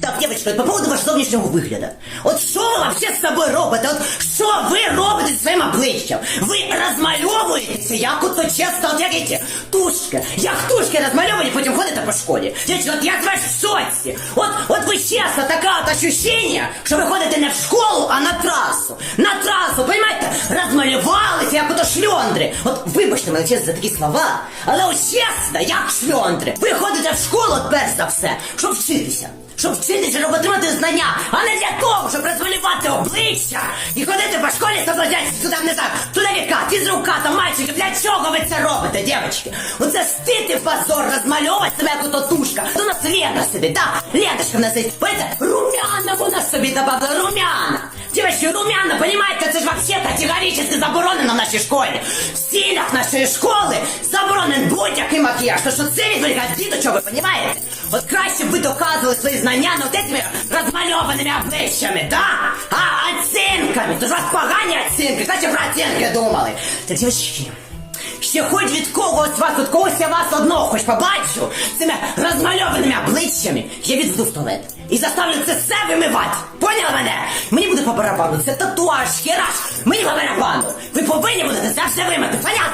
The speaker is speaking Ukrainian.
Так, девочка, по поводу вашого зовнішнього вигляду. От що ви вообще з собою робите? От що ви робите зі своїм обличчям? Ви розмальовуєтеся, як ото чесно, от як эти тушки. Як тушки розмальовані, потім ходите по школі. Дівчатка, от я з вас в шоці. От, от ви чесно, таке от ощущення, що ви ходите не в школу, а на трасу. На трасу, понимаєте? Розмалювалися, як ото шльондри. От вибачте мене чесно за такі слова, але от чесно, як шльондри. Ви ходите в школу, перш за все, щоб вчитися. Щоб вчитися, щоб отримати знання, а не для того, щоб розмалювати обличчя і ходити по школі соблазнятися сюди не так, чоловіка, фізрука та мальчики. Для чого ви це робите, дівчатки? Оце стид і позор розмальовувати себе як ото тушка. До нас Лена сидить, так? Ленточка в нас сидить. Румяна вона собі добавила, румяна. Вообще категорично заборонено в нашій школі. В стінах нашої школи заборонен будь-який макіяж. То що це відволікає діточок, ви понимаете? От краще б ви доказували свої знання от этими розмальованими обличчями, да? А оцінками. Тож у вас погані оцінки, краще про оцінки думали. Так, дівчатки, Ще хоч від когось вас, від когось я вас одного хоч побачу цими розмальованими обличчями, я відведу в туалет і заставлю це все вимивати. Поняли мене? Мені буде по барабану, це татуаж, хераш, мені по барабану. Ви повинні будете це все вимити, понятно?